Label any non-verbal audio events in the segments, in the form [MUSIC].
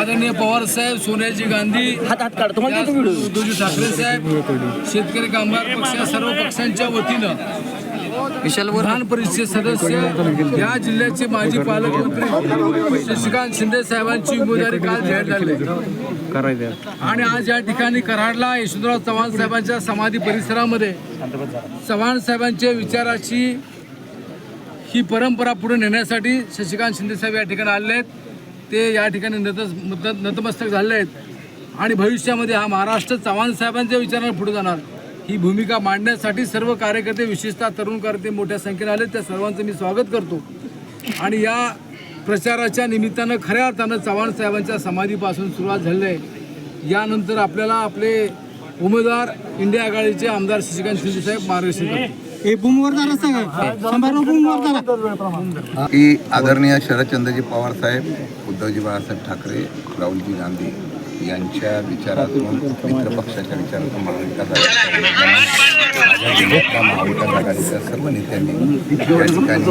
आदरणीय पवार साहेब सोनियाजी गांधी हात हात काढ. तुम्हाला देतो व्हिडिओ उद्धवजी ठाकरे साहेब शेतकरी कामगार पक्ष सर्व पक्षांच्या वतीनं विशाल विधान परिषद सदस्य या जिल्ह्याचे माजी पालकमंत्री शशिकांत शिंदे साहेबांची उमेदवारी काल जाहीर झाली. आणि आज या ठिकाणी कराडला यशवंतराव चव्हाण साहेबांच्या समाधी परिसरामध्ये चव्हाण साहेबांच्या विचाराची ही परंपरा पुढे नेण्यासाठी शशिकांत शिंदेसाहेब या ठिकाणी आले आहेत. ते या ठिकाणी नत नत- नतमस्तक झाले आहेत. आणि भविष्यामध्ये हा महाराष्ट्र चव्हाण साहेबांच्या विचाराने पुढे जाणार. ही भूमिका मांडण्यासाठी सर्व कार्यकर्ते विशेषतः तरुण कार्यकर्ते मोठ्या संख्येने आले त्या सर्वांचं मी स्वागत करतो. आणि या प्रचाराच्या निमित्तानं खऱ्या अर्थानं चव्हाण साहेबांच्या समाधीपासून सुरुवात झाली आहे. यानंतर आपल्याला आपले उमेदवार इंडिया आघाडीचे आमदार शशिकांत शिंदेसाहेब मार्गदर्शन करतील. हे बुमवर सगळं बुमवर की आदरणीय शरदचंद्रजी पवार साहेब उद्धवजी बाळासाहेब ठाकरे राहुलजी गांधी यांच्या विचारातून मित्रपक्षाच्या विचारातून महाविकास महाविकास आघाडीच्या सर्व नेत्यांनी या ठिकाणी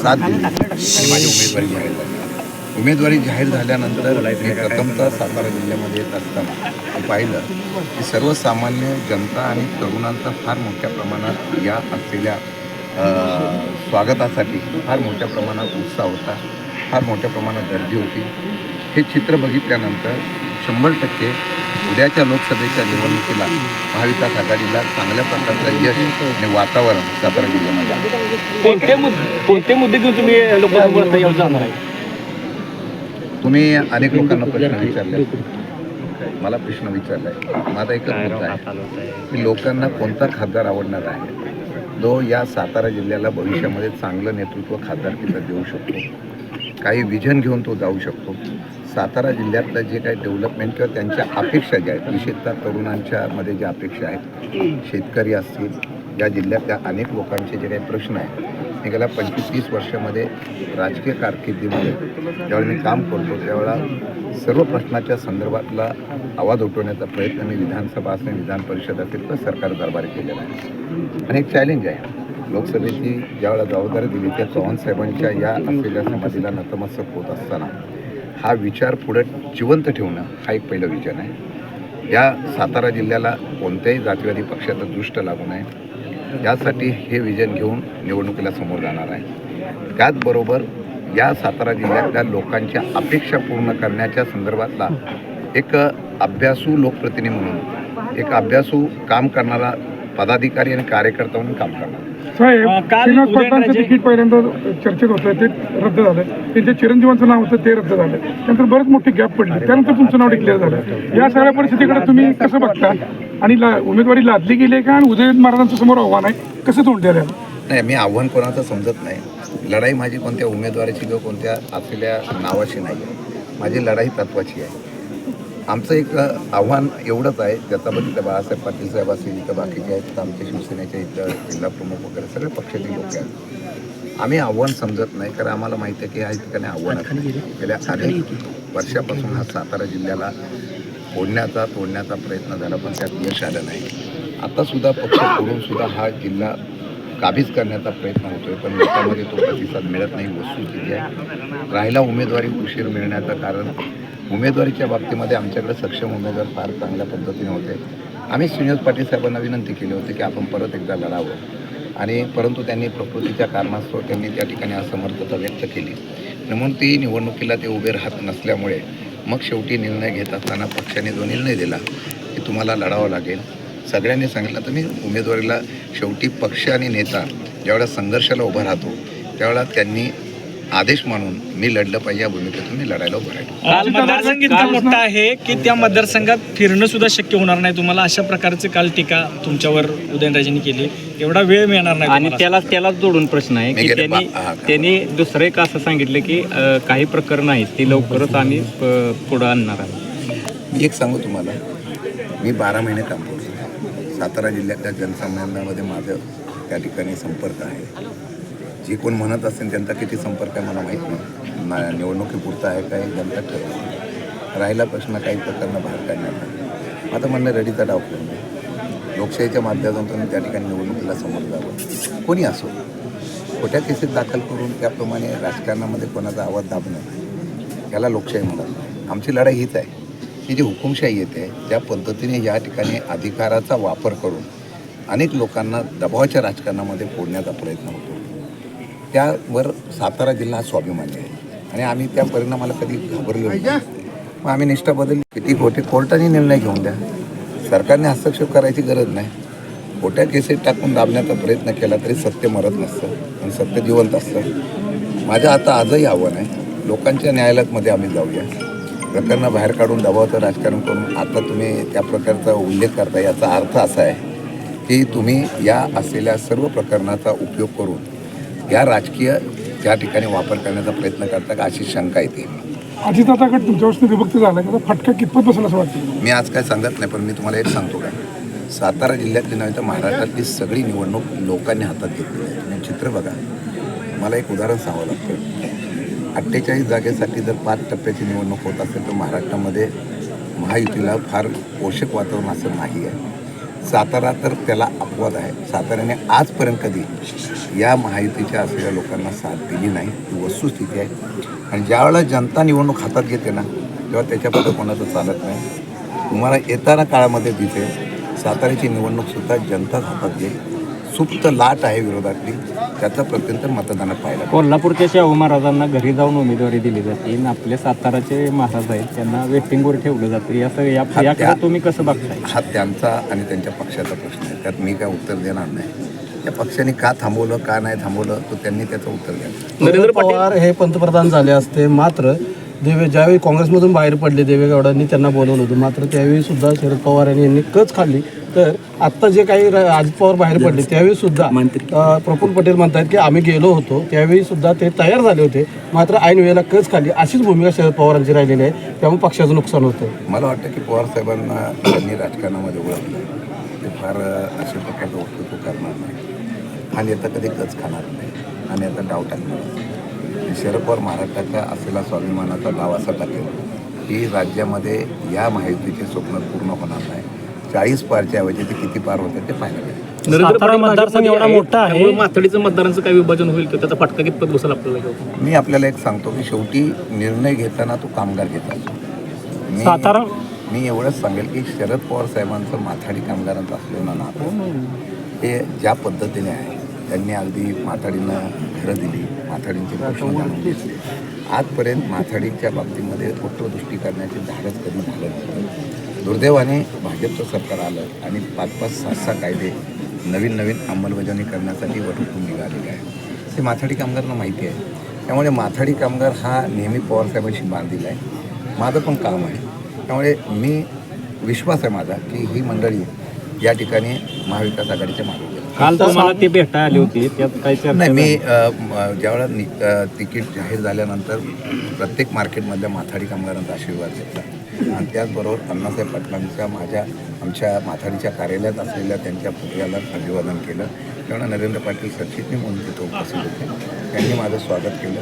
साथ दिली. आणि माझी उमेदवारी झाली उमेदवारी जाहीर झाल्यानंतर मी प्रथमतः सातारा जिल्ह्यामध्ये येत असताना पाहिलं की सर्वसामान्य जनता आणि तरुणांचा फार मोठ्या प्रमाणात या असलेल्या स्वागतासाठी फार मोठ्या प्रमाणात उत्साह होता फार मोठ्या प्रमाणात गर्दी होती. हे चित्र बघितल्यानंतर शंभर टक्के उद्याच्या लोकसभेच्या निवडणुकीला महाविकास आघाडीला चांगल्या प्रकारचं यश आणि वातावरण सातारा जिल्ह्यामध्ये कोणते मुद्दे कोणते मुद्दे घेऊन तुम्ही लोकांवर जाणार आहे? तुम्ही अनेक लोकांना प्रश्न विचारले. मला प्रश्न विचारलाय माझा एकच मुद्दा आहे. की लोकांना कोणता खासदार आवडणार आहे? जो या सातारा जिल्ह्याला भविष्यामध्ये चांगलं नेतृत्व खासदारकीचं देऊ शकतो. काही विजन घेऊन तो जाऊ शकतो. सातारा जिल्ह्यातलं जे काही डेव्हलपमेंट किंवा त्यांच्या अपेक्षा ज्या आहेत विशेषतः तरुणांच्या मध्ये ज्या अपेक्षा आहेत शेतकरी असतील या जिल्ह्यातल्या अनेक लोकांचे जे काही प्रश्न आहेत मी गेल्या पंचवीस तीस वर्षामध्ये राजकीय कारकिर्दीमध्ये ज्यावेळी मी काम करतो त्यावेळेला सर्व प्रश्नाच्या संदर्भातला आवाज उठवण्याचा प्रयत्न मी विधानसभा असेल विधान परिषद असेल किंवा सरकार दरबारी केलेला आहे. आणि एक चॅलेंज आहे. लोकसभेची ज्यावेळेला जबाबदारी दिली त्या चव्हाण साहेबांच्या या असलेल्या समाधीला नतमस्तक होत असताना हा विचार पुढे जिवंत ठेवणं हा एक पहिलं विजन आहे. या सातारा जिल्ह्याला कोणत्याही जातीवादी पक्षाचं दृष्ट लागू नये. यासाठी हे विजन घेऊन निवडणुकीला समोर जाणार आहे. त्याचबरोबर या सातारा जिल्ह्यातल्या लोकांच्या अपेक्षा पूर्ण करण्याच्या संदर्भातला एक अभ्यासू लोकप्रतिनिधी म्हणून एक अभ्यासू काम करणारा पदाधिकारी आणि कार्यकर्ता म्हणून काम करणार. साहेब उदयनराजे- पाटलांचं तिकीट पहिल्यांदा चर्चेत होतं ते रद्द झालं. त्यांच्या चिरंजीवांचं नाव होतं ते रद्द झालं. त्यानंतर बरेच मोठी गॅप पडली. त्यानंतर तुमचं नाव डिक्लेअर झालं. या सगळ्या परिस्थितीकडे तुम्ही कसं बघता? आणि ला- उमेदवारी लादली गेली आहे का? आणि उदयन महाराजांचं समोर आव्हान आहे. कसं तोंड द्यायला नाही मी आव्हान कोणाचं समजत नाही. लढाई माझी कोणत्या उमेदवाराची किंवा कोणत्या असलेल्या नावाची नाही. आहे माझी लढाई तत्वाची आहे. आमचं एक आव्हान एवढंच आहे ज्याचा बघितलं बाळासाहेब पाटील साहेब असतील इथं बाकीचे आहेत तर आमच्या शिवसेनेच्या इथं जिल्हा प्रमुख वगैरे सगळे पक्षाचे लोक आहेत. आम्ही आव्हान समजत नाही कारण आम्हाला माहिती आहे की या ठिकाणी आव्हान आहे. गेल्या अनेक वर्षापासून हा सातारा जिल्ह्याला फोडण्याचा तोडण्याचा प्रयत्न झाला पण त्यात यश आलं नाही. आता सुद्धा पक्ष फोडून सुद्धा हा जिल्हा काबीज करण्याचा प्रयत्न होतोय पण लोकांमध्ये तो प्रतिसाद मिळत नाही वस्तुस्थिती आहे. राहिला उमेदवारी उशीर मिळण्याचं कारण. उमेदवारीच्या बाबतीमध्ये आमच्याकडे सक्षम उमेदवार फार चांगल्या पद्धतीने होते. आम्ही श्रीनिवास पाटील साहेबांना विनंती केली होती की आपण परत एकदा लढावं. आणि परंतु त्यांनी प्रकृतीच्या कारणास्तव त्यांनी त्या ठिकाणी असमर्थता व्यक्त केली. म्हणून ती निवडणुकीला ते उभे राहत नसल्यामुळे मग शेवटी निर्णय घेत असताना पक्षाने जो निर्णय दिला की तुम्हाला लढावं लागेल सगळ्यांनी सांगितलं तर मी उमेदवारीला शेवटी पक्ष आणि नेता ज्यावेळेला संघर्षाला उभा राहतो त्यावेळेला त्यांनी आदेश मानून मी लढलं पाहिजे या भूमिकेतून मी लढायला उभं राहिलो. काल मतदारसंघ इतका मोठा आहे की त्या मतदारसंघात फिरणं सुद्धा शक्य होणार नाही तुम्हाला. अशा प्रकारचे काल टीका तुमच्यावर उदयनराजेंनी केली. एवढा वेळ मिळणार नाही आणि. त्याला त्याला जोडून प्रश्न आहे की त्यांनी? त्यांनी दुसरं एक असं सांगितलं की काही प्रकरणं आहेत ती लवकरच आम्ही प- पुढं आणणार आहे मी एक सांगू तुम्हाला. मी बारा महिने काम करतो. सातारा जिल्ह्यातल्या जनसामान्यांमध्ये माझं त्या ठिकाणी संपर्क आहे. जे कोण म्हणत असेल त्यांचा किती संपर्क आहे मला माहीत नाही. ना निवडणुकीपुरता आहे काय जनता ठरवते राहिला प्रश्न काही प्रकरणं बाहेर काढण्याचा आता म्हणणं रेडीचा डाव खेळून लोकशाहीच्या माध्यमातून त्या ठिकाणी निवडणुकीला समोर जावं. कोणी असो. खोट्या केसेस दाखल करून त्याप्रमाणे राजकारणामध्ये कोणाचा आवाज दाबणं नाही याला लोकशाही म्हणतात. आमची लढाई हीच आहे. की जी हुकुमशाही येते त्या पद्धतीने या ठिकाणी अधिकाराचा वापर करून अनेक लोकांना दबावाच्या राजकारणामध्ये फोडण्याचा प्रयत्न होतो. त्यावर सातारा जिल्हा हा स्वाभिमानी आहे. आणि आम्ही त्या परिणामाला कधी घाबरलो नाही. मग आम्ही निष्ठा बदल किती खोटे कोर्टाने निर्णय घेऊन द्या. सरकारने हस्तक्षेप करायची गरज नाही. खोट्या केसेस टाकून दाबण्याचा प्रयत्न केला तरी सत्य मरत नसतं आणि सत्य जिवंत असतं. माझं आता आजही आव्हान आहे लोकांच्या न्यायालयामध्ये आम्ही जाऊया. प्रकरणं बाहेर काढून दबावाचं राजकारण करून आता तुम्ही त्या प्रकारचा उल्लेख करता याचा अर्थ असा आहे की तुम्ही या असलेल्या सर्व प्रकरणाचा उपयोग करून या राजकीय त्या ठिकाणी वापर करण्याचा प्रयत्न करता का अशी शंका येते? अजितदादा गट तुमच्यापासून विभक्त झाला त्याचा फटका कितपत बसेल असं वाटतं मी आज काय सांगत नाही पण मी तुम्हाला एक सांगतो काय सातारा जिल्ह्यातली नव्हे तर महाराष्ट्रातली सगळी निवडणूक लोकांनी हातात घेतली आहे. चित्र बघा. मला एक उदाहरण सांगावं लागतं. अठ्ठेचाळीस जागेसाठी जर पाच टप्प्याची निवडणूक होत असेल तर महाराष्ट्रामध्ये महायुतीला फार पोषक वातावरण असं नाही आहे. सातारा तर त्याला अपवाद आहे. साताऱ्याने आजपर्यंत कधी या महायुतीच्या असलेल्या लोकांना साथ दिली नाही. ही वस्तुस्थिती आहे. आणि ज्यावेळेला जनता निवडणूक हातात घेते ना तेव्हा त्याच्याबद्दल कोणाचं चालत नाही. तुम्हाला येताना काळामध्ये दिसेल साताऱ्याची निवडणूकसुद्धा जनताच हातात घेईल. सुप्त लाट आहे विरोधातली. त्याचा प्रत्यंतर मतदानात पाहिला कोल्हापूरच्या शाहू महाराजांना घरी जाऊन उमेदवारी दिली जाते आणि आपले साताराचे महाराज आहेत त्यांना वेटिंगवर ठेवलं जातं. या सगळं या याकडे तुम्ही कसं बघताय? हा त्यांचा आणि त्यांच्या पक्षाचा प्रश्न आहे. त्यात मी काय उत्तर देणार नाही. त्या पक्षाने का थांबवलं का नाही थांबवलं तो त्यांनी त्याचं उत्तर द्यायचं. नरेंद्र पाटील पवार हे पंतप्रधान झाले असते मात्र देवे ज्यावेळी काँग्रेसमधून बाहेर पडले देवेगौडांनी त्यांना बोलवलं होतं. मात्र त्यावेळी सुद्धा शरद पवार यांनी यांनी कच खाल्ली. तर आत्ता जे काही अजित पवार बाहेर पडले त्यावेळी सुद्धा प्रफुल्ल पटेल म्हणतात की आम्ही गेलो होतो. त्यावेळी सुद्धा ते तयार झाले होते. मात्र ऐन वेळेला कच खाल्ली. अशीच भूमिका शरद पवारांची राहिलेली आहे. त्यामुळे पक्षाचं नुकसान होतं. मला वाटतं की पवार साहेबांना त्यांनी राजकारणामध्ये ओळखलं. ते फार अशा प्रकारचं वक्तव्य करणार नाही हा नेता कधी कच खाणार नाही. हा नेता डाव टाकणार नाही. आणि शरद पवार महाराष्ट्राचा असलेला स्वाभिमानाचा डाव असा टाकेल की राज्यामध्ये या माहितीचे स्वप्न पूर्ण होणार नाही. चाळीस पारच्या ऐवजी ते किती पार होते ते पाहायला मिळेल. एवढा मोठा आहे. त्यामुळे माथडीचं मतदारांचं काय विभाजन होईल किंवा त्याचा फटका कितपत बसेल आपल्याला मी आपल्याला एक सांगतो की शेवटी निर्णय घेताना तो कामगार घेतात मी मी एवढंच सांगेल की शरद पवार साहेबांचं माथाडी कामगारांचं असलेलं नातं. हे ज्या पद्धतीने आहे त्यांनी अगदी माथाडींना घरं दिली माथाडींचे प्रश्न जाणून घेतले. आजपर्यंत माथाडीच्या बाबतीमध्ये वक्तदृष्टी करण्याचे धाडस कधी झालं नव्हतं दुर्दैवाने भाजपचं सरकार आलं आणि पाच पाच सात सहा कायदे नवीन नवीन अंमलबजावणी करण्यासाठी वटुकून निघालेले आहे ते माथाडी कामगारांना माहिती आहे. त्यामुळे माथाडी कामगार हा नेहमी पवारसाहेबांशी दिला आहे माझं पण काम आहे. त्यामुळे मी विश्वास आहे माझा की ही मंडळी या ठिकाणी महाविकास आघाडीच्या मागे काल तुम्हाला ते भेटायला आली होती त्यात काही चर्चा नाही मी ज्यावेळेला नि तिकीट जाहीर झाल्यानंतर प्रत्येक मार्केटमधल्या माथाडी कामगारांचा आशीर्वाद घेतला. आणि त्याचबरोबर अण्णासाहेब पाटलांच्या माझ्या आमच्या माथाडीच्या कार्यालयात असलेल्या त्यांच्या पुतळ्याला अभिवादन केलं. त्यावेळेला नरेंद्र पाटील सचिवनी म्हणून तिथं उपस्थित होते. त्यांनी माझं स्वागत केलं.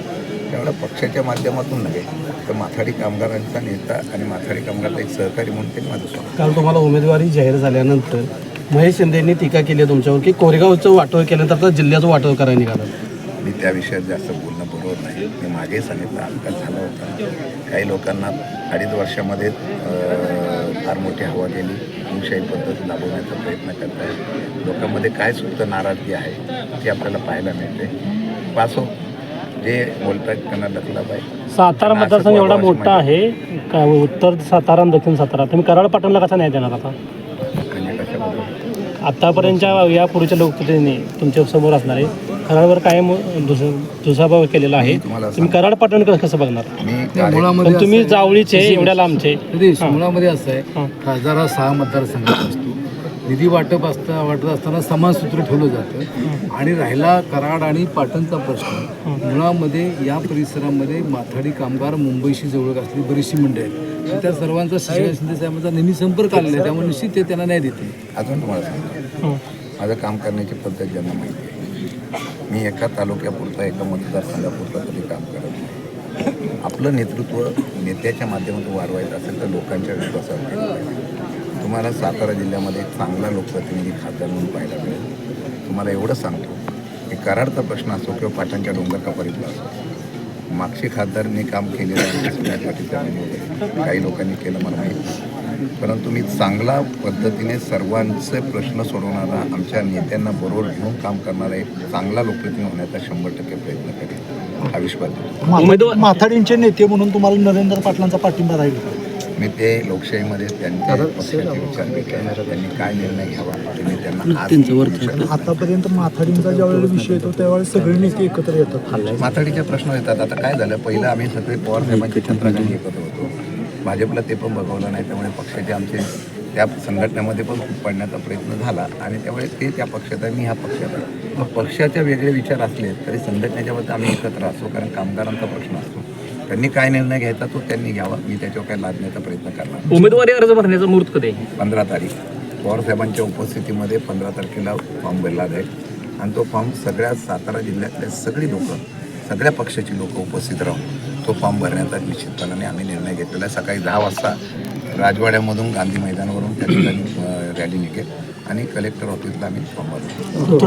त्यावेळेला पक्षाच्या माध्यमातून नव्हे तर माथाडी कामगारांचा नेता आणि माथाडी कामगारांचा एक सहकारी म्हणून त्यांनी माझं स्वागत काल तुम्हाला उमेदवारी जाहीर झाल्यानंतर महेश शिंदे यांनी टीका केली आहे तुमच्यावर की कोरेगावचं वाटोळ केल्यानंतर आता जिल्ह्याचं वाटोळ करायला निघालं. मी त्या विषयात जास्त बोलणं बरोबर नाही. मी मागे सांगितलं अपघात झाला होता. काही लोकांना अडीच वर्षामध्ये फार मोठी हवा गेली. हुकुमशाही पद्धत लाभवण्याचा प्रयत्न करत आहे लोकांमध्ये काय सुप्त नाराजगी आहे ती आपल्याला पाहायला मिळते. पासो जे बोलतात त्यांना लकला पाहिजे. सातारा मतदारसंघ एवढा मोठा आहे का उत्तर सातारा आणि दक्षिण सातारा. तुम्ही कराड पाटणला कसा न्याय देणार आता? कशाबद्दल आतापर्यंतच्या या पूर्वीच्या लोकप्रतिनिधी तुमच्यासमोर असणार आहे. कराडवर कायम दुस- दुजाभाव केलेला आहे. तुम्हाला तुम्ही कराड पाटण कसं बघणार? मी त्या कार्य- मुळामध्ये पण तुम्ही जावळीचे एवढ्या लांबचे. मुळामध्ये असं आहे हां. खासदार हा सहा मतदारसंघात असतो. निधी वाटप असता वाटत असताना समाजसूत्र ठेवलं जातं. आणि राहिला कराड आणि पाटणचा प्रश्न. मुळामध्ये या परिसरामध्ये माथाडी कामगार मुंबईशी जवळ असलेली बरीचशी मंडळी आहेत. त्या सर्वांचा शिंदे साहेबांचा नेहमी संपर्क आलेला आहे. त्यामुळे निश्चित ते त्यांना न्याय देतील. अजून तुम्हाला सांगतो. माझं काम करण्याची पद्धत ज्यांना माहिती आहे. मी एका तालुक्यापुरता एका मतदारसंघापुरता कधी काम करत नाही. आपलं नेतृत्व नेत्याच्या माध्यमातून वाढवायचं असेल तर लोकांच्या विश्वासावर तुम्हाला सातारा जिल्ह्यामध्ये एक चांगला लोकप्रतिनिधी खासदार म्हणून पाहायला मिळेल. तुम्हाला एवढं सांगतो की कराडचा प्रश्न असो किंवा पाटणच्या डोंगर कपारीतला असो मागचे खासदारांनी काम केलेलं आहे काही लोकांनी केलं मला माहीत परंतु मी चांगला पद्धतीने सर्वांचे प्रश्न सोडवणारा आमच्या नेत्यांना बरोबर घेऊन काम करणारा एक चांगला लोकप्रतिनिधी होण्याचा शंभर टक्के प्रयत्न करेल हा विश्वास माथाडींचे नेते म्हणून तुम्हाला नरेंद्र पाटलांचा पाठिंबा राहील मी ते लोकशाहीमध्ये त्यांच्या पक्षाचे त्यांनी काय निर्णय घ्यावा? तुम्ही त्यांना. आतापर्यंत माथाडींचा ज्यावेळेला विषय येतो त्यावेळेस सगळे नेते एकत्र येतात. माथाडीचे प्रश्न येतात. आता काय झालं? पहिलं आम्ही सगळे पवार साहेबांची छत्राखाली एकत्र होतो. भाजपला ते पण बघवलं नाही त्यामुळे पक्षाचे आमचे त्या संघटनेमध्ये पण खूप पडण्याचा प्रयत्न झाला. आणि त्यामुळे ते त्या पक्षात आहे मी ह्या पक्षात आहे मग पक्षाचे वेगळे विचार असले तरी संघटनेच्या बाबतीत आम्ही एकत्र असतो कारण कामगारांचा प्रश्न असतो. त्यांनी काय निर्णय घ्यायचा तो त्यांनी घ्यावा. मी त्याच्यावर काय लादण्याचा प्रयत्न करणार उमेदवारी अर्ज भरण्याचा मुहूर्त कधी? पंधरा तारीख. पवार साहेबांच्या उपस्थितीमध्ये पंधरा तारखेला फॉर्म भरला जाईल. आणि तो फॉर्म सगळ्या सातारा जिल्ह्यातले सगळी लोक सगळ्या पक्षाची लोक उपस्थित राहून तो फॉर्म भरण्याचा निश्चितपणाने आम्ही निर्णय घेतलेला आहे. सकाळी दहा वाजता राजवाड्यामधून गांधी मैदानावरून त्या ठिकाणी [COUGHS] रॅली निघेल आणि कलेक्टर ऑफिसला आम्ही फॉर्म भरतो